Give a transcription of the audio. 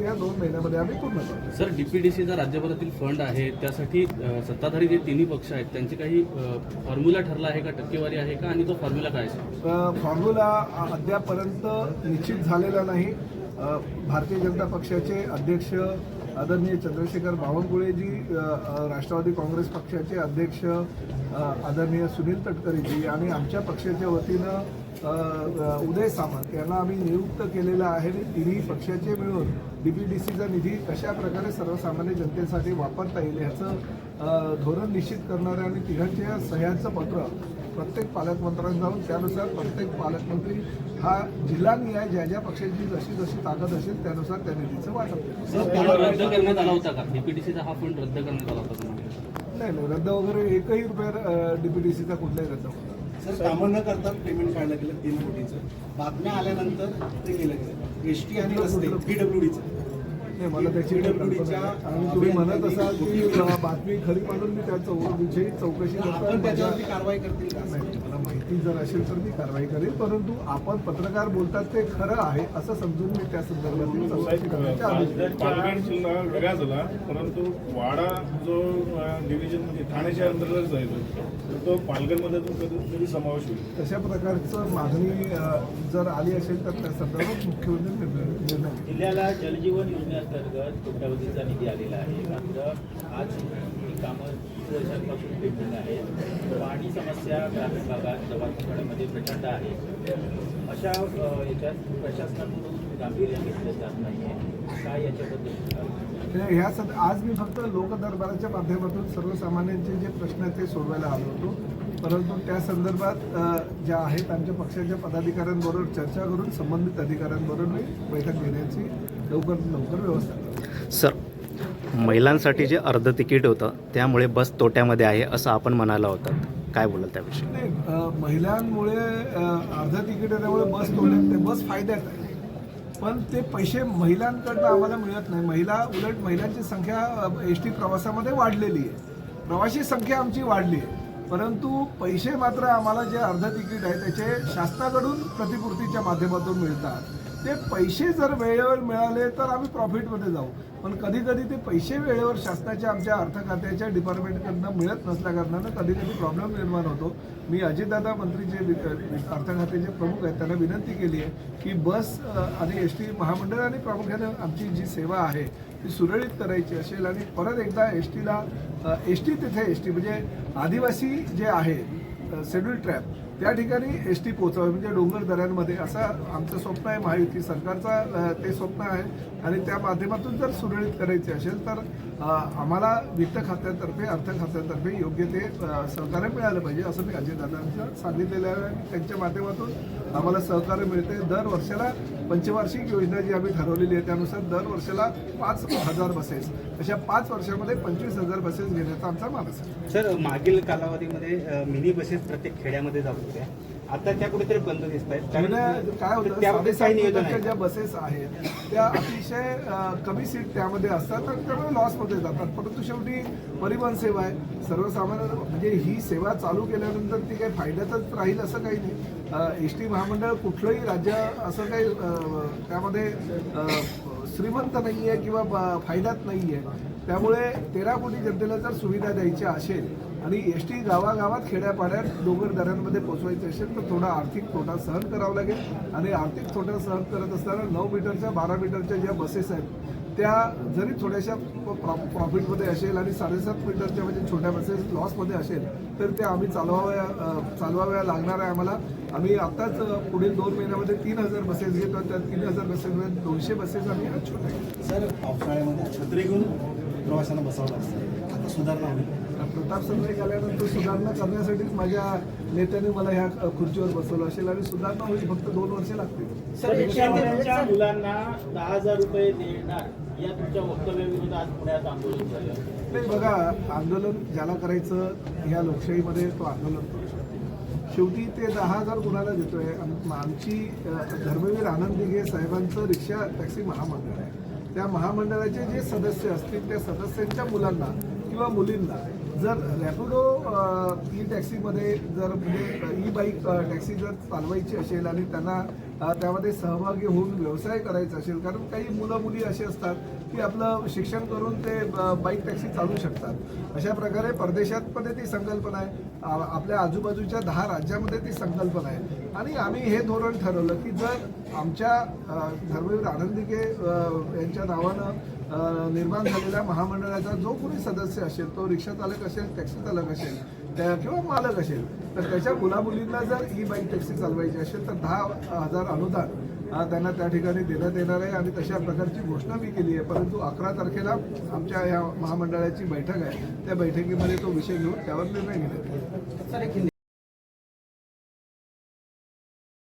ते या दोन महिन्यामध्ये आम्ही पूर्ण करतो. सर डीपीडीसीचा राज्यभरातील फंड आहे त्यासाठी सत्ताधारी जे तिन्ही पक्ष आहेत त्यांचे काही फॉर्म्युला ठरला आहे का? टक्केवारी आहे का? आणि तो फॉर्म्युला काय असेल फॉर्म्युला अद्यापर्यंत निश्चित झालेला नाही. भारतीय जनता पक्षाचे अध्यक्ष आदरणीय चंद्रशेखर बावनकुळेजी राष्ट्रवादी काँग्रेस पक्षाचे अध्यक्ष आदरणीय सुनील तटकरेजी आणि आमच्या पक्षाच्या वतीनं उदय सामंत यांना आम्ही नियुक्त केलेलं आहे आणि तिन्ही पक्षाचे मिळून डी पी डी सीचा निधी कशा प्रकारे सर्वसामान्य जनतेसाठी वापरता येईल ह्याचं धोरण निश्चित करणारं आणि तिघांच्या सह्यांचं पत्र प्रत्येक पालकमंत्र्यांना जाऊन त्यानुसार प्रत्येक पालकमंत्री हा जिल्हानिहाय ज्या ज्या पक्षाची जशी जशी ताकद असेल त्यानुसार त्या निधीचं वाटप रद्द करण्यात आला होता का? डीपीडीसीचा हा फंड रद्द करण्यात आला होता नाही नाही रद्द वगैरे एकही रुपया डीपीडीसीचा कुठलाही रद्द होता सर कामं न करता पेमेंट काढलं गेलं तीन कोटीचं. बातम्या आल्यानंतर ते केलं गेलं. एस टी आणि रस्ते पीडब्ल्यूडीचं नाही मला त्याची. आणि तुम्ही म्हणत असाल की बातमी खरी मानून मी त्या चौकशी चौकशी करतो आपण आणि त्याच्यावरती माझ्या- कारवाई करतील मला माहिती जर असेल तर मी कारवाई करेन परंतु आपण पत्रकार बोलतात ते खरं आहे असं समजून मी त्या संदर्भातील चौकशी करण्याचे आदेश दिले. पालघर जिल्हा वेगळा झाला परंतु वाडा जो डिव्हिजन म्हणजे ठाण्याच्या अंतर्गत जायचो तर तो पालघरमध्ये तो कधी समावेश होईल तशा प्रकारचं मागणी जर आली असेल तर त्या संदर्भात मुख्यमंत्री निर्णय. जिल्ह्याला जलजीवन अंतर्गत कोट्यावधीचा निधी आलेला आहे. मात्र आज ही कामं तीन वर्षांपासून पेंडिंग आहेत. पाणी समस्या ग्रामीण भागात दवाखान्यामध्ये प्रचंड आहे. अशा याच्यात प्रशासनाकडून गांभीर्य घेतलं जात नाही आहे काय याच्याबद्दल ह्या सद आज मी फक्त लोकदरबाराच्या माध्यमातून सर्वसामान्यांचे जे प्रश्न ते सोडवायला आलो होतो. परंतु त्या संदर्भात ज्या आहेत आमच्या पक्षाच्या पदाधिकाऱ्यांबरोबर चर्चा करून संबंधित अधिकाऱ्यांबरोबर मी बैठक घेण्याची लवकर लवकर व्यवस्था करतो. सर महिलांसाठी जे अर्ध तिकीट होतं त्यामुळे बस तोट्यामध्ये आहे असं आपण म्हणाला होता. काय बोलाल त्याविषयी? नाही महिलांमुळे अर्ध तिकीट त्यामुळे बस तोडण्यात ते बस फायद्यात आहे. पण ते पैसे महिलांकडनं आम्हाला मिळत नाही. महिला उलट महिलांची संख्या एस टी प्रवासामध्ये वाढलेली आहे. प्रवासी संख्या आमची वाढली आहे. परंतु पैसे मात्र आम्हाला जे अर्ध तिकीट आहे त्याचे शासनाकडून प्रतिपूर्तीच्या माध्यमातून मिळतात. ते पैसे जर वेळेवर मिळाले तर आम्ही प्रॉफिटमध्ये जाऊ. पण कधी कधी ते पैसे वेळेवर शासनाच्या आमच्या अर्थ खात्याच्या डिपार्टमेंटकडनं मिळत नसल्याकारणानं कधी कधी प्रॉब्लेम निर्माण होतो. मी अजितदादा मंत्री जे वि- अर्थ खात्याचे प्रमुख आहेत. त्यांना विनंती केली आहे की बस आणि एस टी महामंडळ आणि प्रामुख्याने आमची जी सेवा आहे ती सुरळीत करायची असेल आणि परत एकदा एस टीला एस टी तिथे एस टी म्हणजे आदिवासी जे आहे शेड्यूल ट्रॅप त्या ठिकाणी एस टी पोहोचावी म्हणजे डोंगर दऱ्यांमध्ये. असं आमचं स्वप्न आहे महायुती सरकारचा ते स्वप्न आहे. आणि त्या माध्यमातून जर सुरळीत करायचे असेल तर आम्हाला वित्त खात्यातर्फे अर्थ खात्यातर्फे योग्य ते सहकार्य मिळालं पाहिजे असं मी अजयदादांचं सांगितलेलं आहे. आणि त्यांच्या माध्यमातून आम्हाला सहकार्य मिळते. दर वर्षाला पंचवार्षिक योजना जी आम्ही ठरवलेली आहे त्यानुसार दर वर्षाला पाच हजार बसेस अशा पाच वर्षामध्ये पंचवीस हजार बसेस घेण्याचा आमचा मानस आहे. सर मागील कालावधीमध्ये मिनी बसेस प्रत्येक खेड्यामध्ये जातो होत्या आता त्या कुठेतरी बंद दिसत आहेत. जुन्या काय होतं त्यामध्ये काही नियोजन ज्या बसेस आहेत त्या अतिशय कमी सीट त्यामध्ये असतात आणि त्यामुळे लॉसमध्ये जातात. परंतु शेवटी परिवहन सेवा आहे. सर्वसामान्य म्हणजे ही सेवा चालू केल्यानंतर ती काही फायद्यातच राहील असं काही नाही. एस टी महामंडळ कुठलंही राज्य असं काही त्यामध्ये श्रीमंत नाही आहे किंवा फायद्यात नाही आहे त्यामुळे तेरा कोटी जनतेला जर सुविधा द्यायची असेल आणि एस टी गावागावात खेड्यापाड्यात डोंगरदऱ्यांमध्ये पोचवायचे असेल तर थोडा आर्थिक तोटा सहन करावा लागेल. आणि आर्थिक तोटा सहन करत असताना नऊ मीटरच्या बारा मीटरच्या ज्या बसेस आहेत त्या जरी थोड्याशा प्रॉ प्रॉफिटमध्ये असेल आणि साडेसात मीटरच्या म्हणजे छोट्या बसेस लॉसमध्ये असेल तर त्या आम्ही चालवाव्या चालवाव्या लागणार आहे आम्हाला. आम्ही आत्ताच पुढील दोन महिन्यामध्ये तीन हजार बसेस घेतो त्या तीन हजार बसेसमध्ये दोनशे बसेस आम्ही आज छोट्या सर पावसाळ्यामध्ये छत्री घेऊन प्रवाशांना बसवलं असतं आता सुधारणा होईल. प्रताप सरनाईक आल्यानंतर सुधारणा करण्यासाठीच माझ्या नेत्याने मला ह्या खुर्चीवर बसवलं असेल आणि सुधारणा होईल फक्त दोन वर्षे लागतील. मुलांना दहा हजार रुपये देणार या तुमच्या वक्तव्याविरोधात आज पुण्यात आंदोलन झालं. नाही बघा आंदोलन ज्याला करायचं ह्या लोकशाहीमध्ये तो आंदोलन करू शकतो. शेवटी ते दहा हजार कुणाला देतोय. आम- आमची धर्मवीर आनंद दिघे साहेबांचं रिक्षा टॅक्सी महामंडळ आहे. त्या महामंडळाचे जे सदस्य असतील त्या सदस्यांच्या मुलांना किंवा मुलींना जर रॅपिडो ई टॅक्सीमध्ये जर म्हणजे ई बाईक टॅक्सी जर चालवायची असेल आणि त्यांना त्यामध्ये सहभागी होऊन व्यवसाय करायचा असेल कारण काही मुलं मुली असे असतात की आपलं शिक्षण करून ते बाईक टॅक्सी चालू शकतात. अशा प्रकारे परदेशात पण ती संकल्पना आहे. आपल्या आजूबाजूच्या दहा राज्यामध्ये ती संकल्पना आहे. आणि आम्ही हे धोरण ठरवलं की जर आमच्या धर्मवीर आनंदिके यांच्या नावानं निर्माण झालेल्या महामंडळाचा जो कोणी सदस्य असेल तो रिक्षा चालक असेल टॅक्सी चालक असेल त्या किंवा मालक असेल तर त्याच्या मुलामुलींना जर ही बाईक टॅक्सी चालवायची असेल तर दहा हजार अनुदान त्यांना त्या ठिकाणी देण्यात येणार आहे आणि तशा प्रकारची घोषणा मी केली आहे. परंतु अकरा तारखेला आमच्या या महामंडळाची बैठक आहे. त्या बैठकीमध्ये तो विषय घेऊन त्यावर निर्णय घेण्यात येईल.